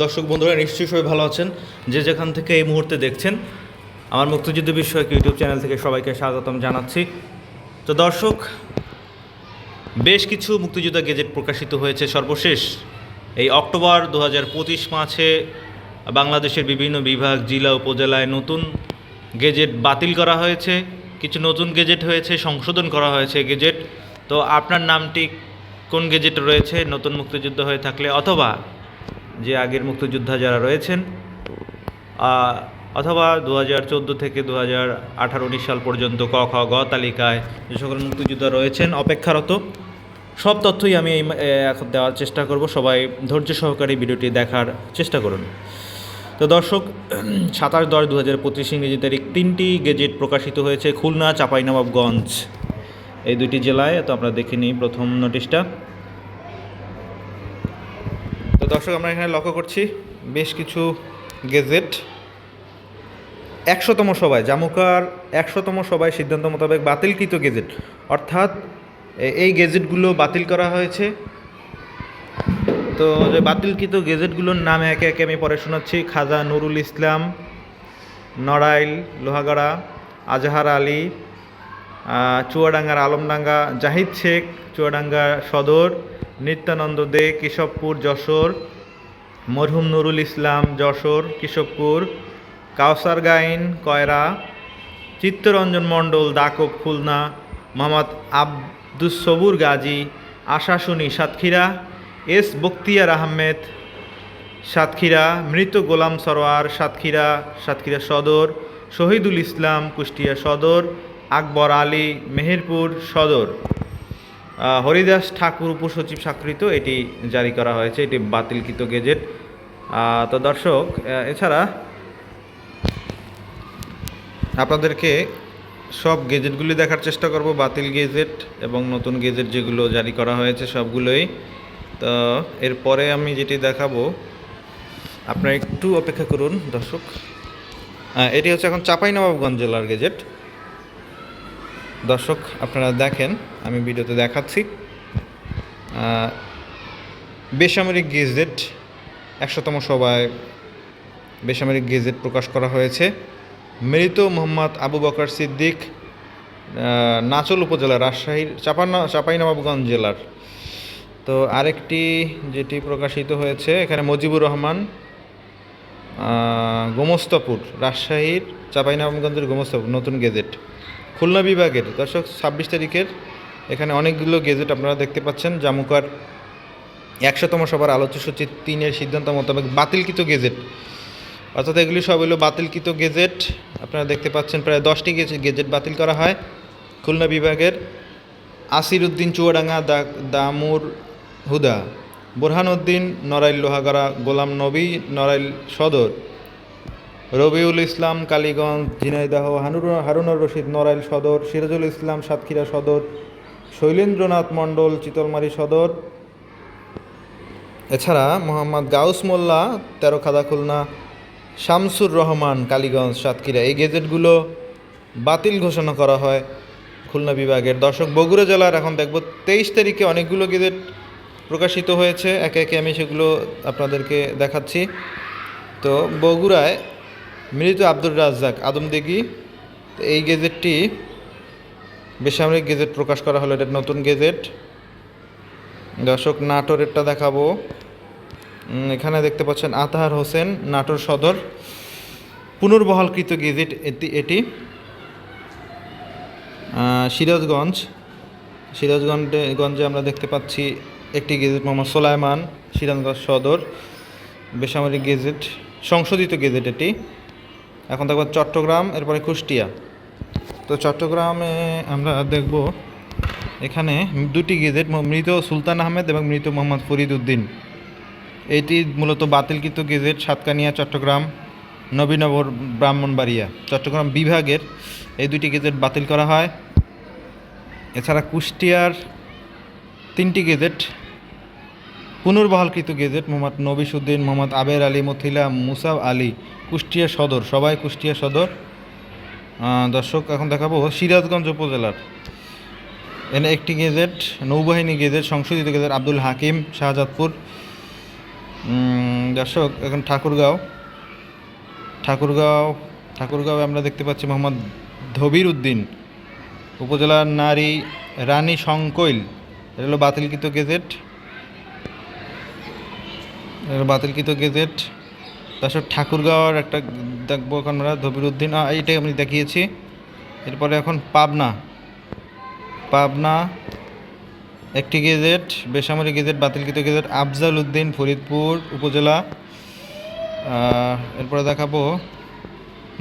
দর্শক বন্ধুরা, নিশ্চয়ই সবাই ভালো আছেন। যে যেখান থেকে এই মুহূর্তে দেখছেন, আমার মুক্তিযুদ্ধ বিষয়ক ইউটিউব চ্যানেল থেকে সবাইকে স্বাগতম জানাচ্ছি। তো দর্শক, বেশ কিছু মুক্তিযোদ্ধা গেজেট প্রকাশিত হয়েছে। সর্বশেষ, এই অক্টোবর দু হাজার পঁচিশ মাসে বাংলাদেশের বিভিন্ন বিভাগ, জেলা, উপজেলায় নতুন গেজেট বাতিল করা হয়েছে। কিছু নতুন গেজেট হয়েছে, সংশোধন করা হয়েছে গেজেট। তো আপনার নামটি কোন গেজেট রয়েছে? নতুন মুক্তিযুদ্ধ হয়ে থাকলে অথবা যে আগের মুক্তিযোদ্ধা যারা রয়েছেন অথবা দু হাজার চোদ্দ থেকে দু হাজার আঠারো উনিশ সাল পর্যন্ত ক, খ, গ তালিকায় যে সকল মুক্তিযোদ্ধা রয়েছেন অপেক্ষারত, সব তথ্যই আমি এই এখন দেওয়ার চেষ্টা করব। সবাই ধৈর্য সহকারে ভিডিওটি দেখার চেষ্টা করুন। তো দর্শক, সাতাশ দশ দু হাজার পঁচিশ ইংরেজি তারিখ তিনটি গেজেট প্রকাশিত হয়েছে খুলনা, চাঁপাইনবাবগঞ্জ। এই দুটি জেলায়, তো আমরা দেখে নিই প্রথম নোটিশটা। দর্শক, আমরা এখানে লক্ষ্য করছি বেশ কিছু গেজেট। একশোতম সভায়, জামুকার একশোতম সভায় সিদ্ধান্ত মোতাবেক বাতিলকৃত গেজেট। অর্থাৎ এই গেজেটগুলো বাতিল করা হয়েছে। তো যে বাতিলকৃত গেজেটগুলোর নাম একে একে আমি পরে শোনাচ্ছি। খাজা নুরুল ইসলাম, নড়াইল, লোহাগড়া, আজহার আলী চুয়াডাঙ্গার আলমডাঙ্গা, জাহিদ শেখ, চুয়াডাঙ্গা সদর নিত্যানন্দ দে কেশবপুর যশোর, মরহুম নুরুল ইসলাম, যশোর কেশবপুর কাউসার গাইন কয়রা, চিত্তরঞ্জন মণ্ডল, দাকব খুলনা, মোহাম্মদ আব্দুস সবুর গাজী, আশাশুনি সাতক্ষীরা, এস বক্তিয়ার আহমেদ সাতক্ষীরা, মৃত গোলাম সরোয়ার সাতক্ষীরা সাতক্ষীরা সদর, শহীদুল ইসলাম কুষ্টিয়া সদর, আকবর আলী মেহেরপুর সদর। হরিদাস ঠাকুর উপসচিব স্বাক্ষরিত, এটি জারি করা হয়েছে, এটি বাতিলকৃত গেজেট। তো দর্শক এছাড়া আপনাদেরকে সব গেজেটগুলি দেখার চেষ্টা করব, বাতিল গেজেট এবং নতুন গেজেট যেগুলো জারি করা হয়েছে সবগুলোই। তো এরপরে আমি যেটি দেখাবো, আপনারা একটু অপেক্ষা করুন দর্শক। এটি হচ্ছে এখন চাঁপাইনবাবগঞ্জ জেলার গেজেট। দর্শক, আপনারা দেখেন, আমি ভিডিওতে দেখাচ্ছি বেসামরিক গেজেট, একশোতম সভায় বেসামরিক গেজেট প্রকাশ করা হয়েছে। মৃত মোহাম্মদ আবু বকর সিদ্দিক নাচল উপজেলা রাজশাহীর চাপানা চাঁপাইনবাবগঞ্জ জেলার। তো আরেকটি যেটি প্রকাশিত হয়েছে, এখানে মজিবুর রহমান গোমস্তাপুর, রাজশাহীর চাঁপাইনবাবগঞ্জের গোমস্তাপুর, নতুন গেজেট। খুলনা বিভাগের, দর্শক, ছাব্বিশ তারিখের এখানে অনেকগুলো গেজেট আপনারা দেখতে পাচ্ছেন। জামুকার একশোতম সভার আলোচ্য সূচি তিনের সিদ্ধান্ত মোতাবেক বাতিলকৃত গেজেট। অর্থাৎ এগুলি সব হলো বাতিলকৃত গেজেট। আপনারা দেখতে পাচ্ছেন প্রায় দশটি গেজে- গেজেট বাতিল করা হয়। খুলনা বিভাগের আসির উদ্দিন চুয়াডাঙ্গা, দা দামুর হুদা। বোরহানউদ্দিন নড়াইল লোহাগড়া, গোলাম নবী, নড়াইল সদর। রবিউল ইসলাম, কালীগঞ্জ, ঝিনাইদহ, হানুর, হারুনুর রশিদ, নড়াইল সদর, সিরাজুল ইসলাম, সাতক্ষীরা সদর, শৈলেন্দ্রনাথ মণ্ডল, চিতলমারি সদর। এছাড়া মোহাম্মদ গাউস মোল্লা, তেরোখাদা খুলনা, শামসুর রহমান, কালীগঞ্জ, সাতক্ষীরা। এই গেজেটগুলো বাতিল ঘোষণা করা হয় খুলনা বিভাগের। দর্শক, বগুড়া জেলার এখন দেখব তেইশ তারিখে অনেকগুলো গেজেট প্রকাশিত হয়েছে, একে একে আমি সেগুলো আপনাদেরকে দেখাচ্ছি। তো বগুড়ায় মৃত আব্দুর রাজ্জাক আদমদিঘি এই গেজেটটি বেসামরিক গেজেট প্রকাশ করা হলো, এটা নতুন গেজেট। দর্শক নাটোরেরটা দেখাবো। এখানে দেখতে পাচ্ছেন আতাহার হোসেন, নাটোর সদর। পুনর্বহালকৃত গেজেট এটি এটি। সিরাজগঞ্জ। সিরাজগঞ্জে, গঞ্জে আমরা দেখতে পাচ্ছি একটি গেজেট মোহাম্মদ সোলাইমান সিরাজগঞ্জ সদর, বেসামরিক গেজেট, সংশোধিত গেজেট এটি। এখন দেখব চট্টগ্রাম, এরপরে কুষ্টিয়া। তো চট্টগ্রামে আমরা দেখব এখানে দুটি গেজেট মৃত সুলতান আহমেদ এবং মৃত মোহাম্মদ ফরিদ উদ্দিন এটি মূলত বাতিলকৃত গেজেট সাতকানিয়া, চট্টগ্রাম, নবীনগর, ব্রাহ্মণবাড়িয়া। চট্টগ্রাম বিভাগের এই দুটি গেজেট বাতিল করা হয়। এছাড়া কুষ্টিয়ার তিনটি গেজেট পুনর্বহালকৃত গেজেট মোহাম্মদ নবিসুদ্দিন, মোহাম্মদ আবের আলী, মথিলা মুসাব আলী, কুষ্টিয়া সদর, সবাই কুষ্টিয়া সদর। দর্শক, এখন দেখাবো সিরাজগঞ্জ উপজেলার। এনে একটি গেজেট, নৌবাহিনী গেজেট, সংশোধিত গেজেট আব্দুল হাকিম, শাহজাদপুর। দর্শক, এখন ঠাকুরগাঁও। ঠাকুরগাঁও ঠাকুরগাঁও আমরা দেখতে পাচ্ছি মোহাম্মদ ধবির উদ্দিন। উপজেলার নারী রানী সংকৈল এটা হলো বাতিলকৃত গেজেট। বাতিলকৃত গেজেট। তারপর ঠাকুরগাঁওয়ার একটা দেখব এখন আমরা ধবির উদ্দিন এইটাই আমি দেখিয়েছি। এরপরে এখন পাবনা। পাবনা, একটি গেজেট, বেসামরিক গেজেট, বাতিলকৃত গেজেট আফজাল উদ্দিন ফরিদপুর উপজেলা। এরপরে দেখাবো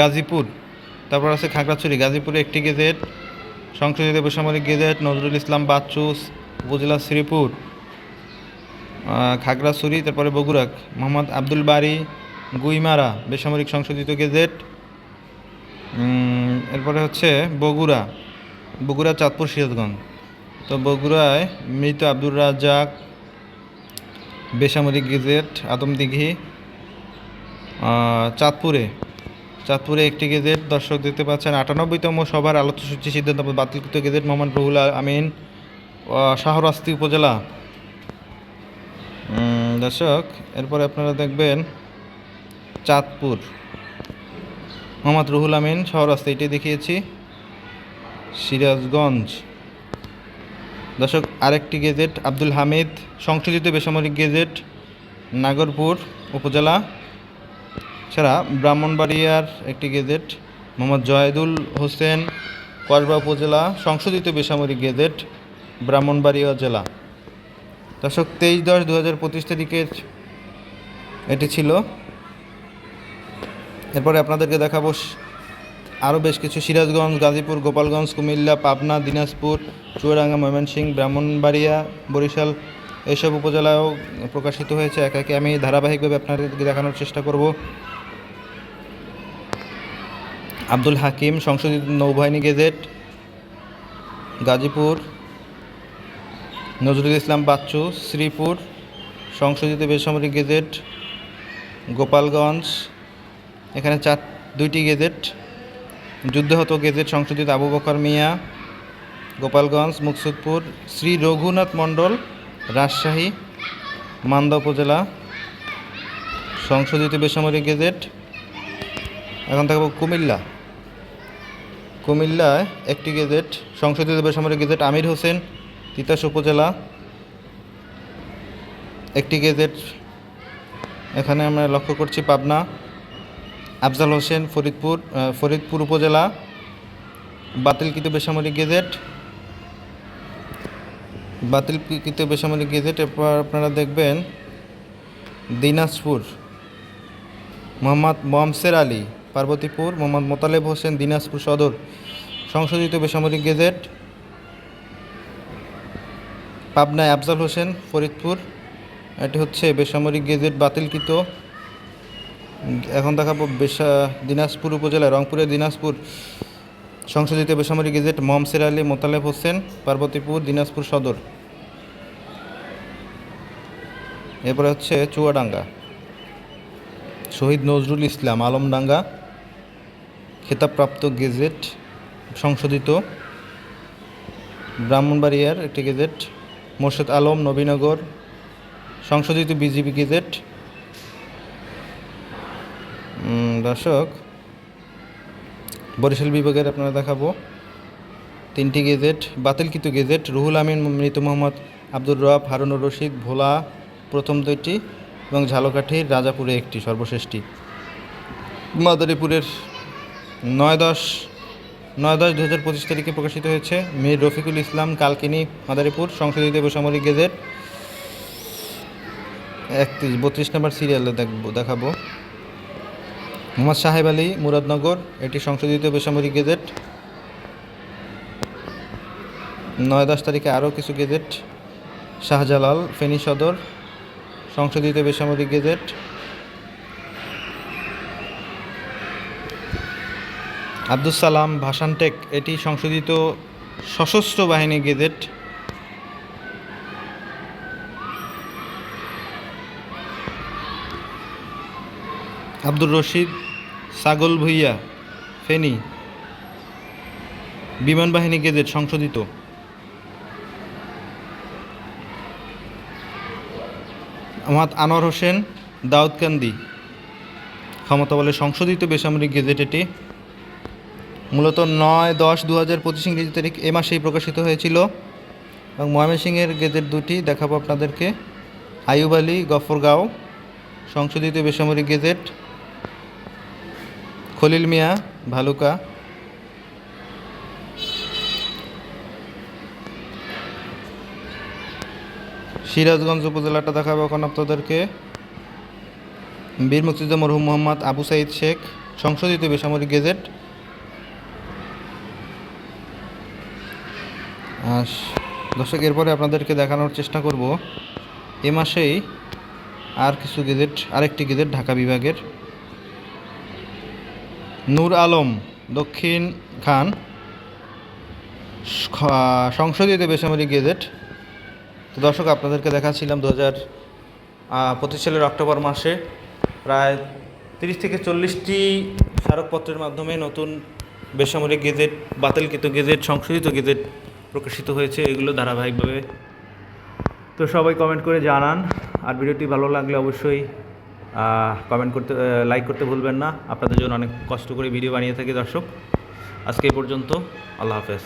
গাজীপুর। তারপর আছে খাগড়াছড়ি। গাজীপুরে একটি গেজেট সংশোধিত বেসামরিক গেজেট, নজরুল ইসলাম বাচ্চুস, উপজেলা শ্রীপুর। খাগড়াছড়ি, তারপরে বগুড়া, মোহাম্মদ আব্দুল বারি, গুইমারা, বেসামরিক সংশোধিত গেজেট এরপরে হচ্ছে বগুড়া বগুড়া, চাঁদপুর, সিরাজগঞ্জ। তো বগুড়ায় মৃত আব্দুর রাজ্জাক, বেসামরিক গেজেট, আদমদিঘি চাঁদপুরে চাঁদপুরে একটি গেজেট, দর্শক দেখতে পাচ্ছেন, আটানব্বইতম সভার আলোচ্যসূচি সিদ্ধান্ত বাতিলকৃত গেজেট মোহাম্মদ রহুল আমিন শাহরাস্তি উপজেলা। দর্শক, এরপরে আপনারা দেখবেন চাঁদপুর। মোহাম্মদ রুহুল আমিন শহরাস্তি এটি দেখিয়েছি। সিরাজগঞ্জ। দর্শক, আরেকটি গেজেট, আব্দুল হামিদ, সংশোধিত বেসামরিক গেজেট, নাগরপুর উপজেলা। ছাড়া ব্রাহ্মণবাড়িয়ার একটি গেজেট, মোহাম্মদ জয়েদুল হোসেন কসবা উপজেলা, সংশোধিত বেসামরিক গেজেট, ব্রাহ্মণবাড়িয়া জেলা। দর্শক তেইশ দশ দু হাজার পঁচিশ তারিখের এটি ছিল। এরপরে আপনাদেরকে দেখাবো আরও বেশ কিছু সিরাজগঞ্জ, গাজীপুর, গোপালগঞ্জ, কুমিল্লা, পাবনা, দিনাজপুর, চুয়াডাঙ্গা, ময়মনসিংহ, ব্রাহ্মণবাড়িয়া, বরিশাল এইসব উপজেলায়ও প্রকাশিত হয়েছে। একে একে আমি ধারাবাহিকভাবে আপনাদেরকে দেখানোর চেষ্টা করব। আব্দুল হাকিম, সংশোধিত নৌবাহিনী গেজেট, গাজীপুর নজরুল ইসলাম বাচ্চু, শ্রীপুর, সংশোধিত বেসামরিক গেজেট, গোপালগঞ্জ, এখানে চার, দুইটি গেজেট, যুদ্ধহত গেজেট সংশোধিত আবু বকর মিয়া, গোপালগঞ্জ, মুকসুদপুর, শ্রী রঘুনাথ মণ্ডল, রাজশাহী, মান্দা উপজেলা, সংশোধিত বেসামরিক গেজেট, এখন থাকব কুমিল্লা। কুমিল্লায় একটি গেজেট, সংশোধিত বেসামরিক গেজেট আমির হোসেন তিতাস উপজেলা, একটি গেজেট। এখানে আমরা লক্ষ্য করছি পাবনা, আফজাল হোসেন ফরিদপুর ফরিদপুর উপজেলা, বাতিলকৃত বেসামরিক গেজেট। বাতিলকৃত বেসামরিক গেজেট, এরপর আপনারা দেখবেন দিনাজপুর, মোহাম্মদ মমসের আলী, পার্বতীপুর, মোহাম্মদ মোতালেব হোসেন দিনাজপুর সদর, সংশোধিত বেসামরিক গেজেট। পাবনায় আফজাল হোসেন, ফরিদপুর। এটি হচ্ছে বেসামরিক গেজেট বাতিলকৃত। এখন দেখাবো বেসা দিনাজপুর উপজেলা রংপুরের দিনাজপুর সংশোধিত বেসামরিক গেজেট মমসের আলী, মোতালেব হোসেন, পার্বতীপুর, দিনাজপুর সদর। এরপরে হচ্ছে চুয়াডাঙ্গা। শহীদ নজরুল ইসলাম আলমডাঙ্গা, খেতাবপ্রাপ্ত গেজেট সংশোধিত। ব্রাহ্মণবাড়িয়ার একটি গেজেট মোর্শেদ আলম, নবীনগর, সংশোধিত বিজিবি গেজেট। দর্শক, বরিশাল বিভাগের আপনারা দেখাবো তিনটি গেজেট, বাতিলকৃত গেজেট, রুহুল আমিন, মৃত মোহাম্মদ আব্দুর রব, হারুনুর রশিদ, ভোলা, প্রথম দুইটি, এবং ঝালকাঠির রাজাপুরে একটি সর্বশেষটি মাদারীপুরের নয় দশ নয় দশ দু হাজার পঁচিশ তারিখে প্রকাশিত হয়েছে মীর রফিকুল ইসলাম কালকিনি, মাদারীপুর, সংশোধিত বেসামরিক গেজেট। একত্রিশ, বত্রিশ নম্বর সিরিয়ালে দেখব, দেখাবো। মোহাম্মদ সাহেব আলী, মুরাদনগর, এটি সংশোধিত বেসামরিক গেজেট। নয় দশ তারিখে আরও কিছু গেজেট। শাহজালাল, ফেনী সদর, সংশোধিত বেসামরিক গেজেট। আব্দুল সালাম ভাসানটেক এটি সংশোধিত সশস্ত্র বাহিনী গেজেট। আব্দুর রশিদ, সাগল ভুইয়া, ফেনী, বিমান বাহিনী গেজেট সংশোধিত। মোহাম্মদ আনোয়ার হোসেন, দাউদকান্দি। ক্ষমতা বলে সংশোধিত বেসামরিক গেজেট এটি। মূলত নয় দশ দু হাজার পঁচিশ ইংরেজি তারিখ এ মাসেই প্রকাশিত হয়েছিল। এবং ময়মনসিংহের গেজেট দুটি দেখাবো আপনাদেরকে। আইয়ুব আলী গফরগাঁও সংশোধিত বেসামরিক গেজেট, খলিল মিয়া, ভালুকা। সিরাজগঞ্জ উপজেলাটা দেখাবো এখন আপনাদেরকে। বীর মুক্তিযোদ্ধা মরহুম মোহাম্মদ আবু সাইদ শেখ, সংশোধিত বেসামরিক গেজেট। দর্শক, এরপরে আপনাদেরকে দেখানোর চেষ্টা করব। এ মাসেই আর কিছু গেজেট, আরেকটি গেজেট ঢাকা বিভাগের। নূর আলম, দক্ষিণ খান সংশোধিত বেসামরিক গেজেট। তো দর্শক, আপনাদেরকে দেখাচ্ছিলাম দু হাজার পঁচিশ সালের অক্টোবর মাসে প্রায় তিরিশ থেকে চল্লিশটি স্মারকপত্রের মাধ্যমে নতুন বেসামরিক গেজেট, বাতিলকৃত গেজেট, সংশোধিত গেজেট প্রকাশিত হয়েছে, এগুলো ধারাবাহিকভাবে। তো সবাই কমেন্ট করে জানান। আর ভিডিওটি ভালো লাগলে অবশ্যই কমেন্ট করতে লাইক করতে ভুলবেন না। আপনাদের জন্য অনেক কষ্ট করে ভিডিও বানিয়ে থাকি দর্শক। আজকে এই পর্যন্ত, আল্লাহ হাফেজ।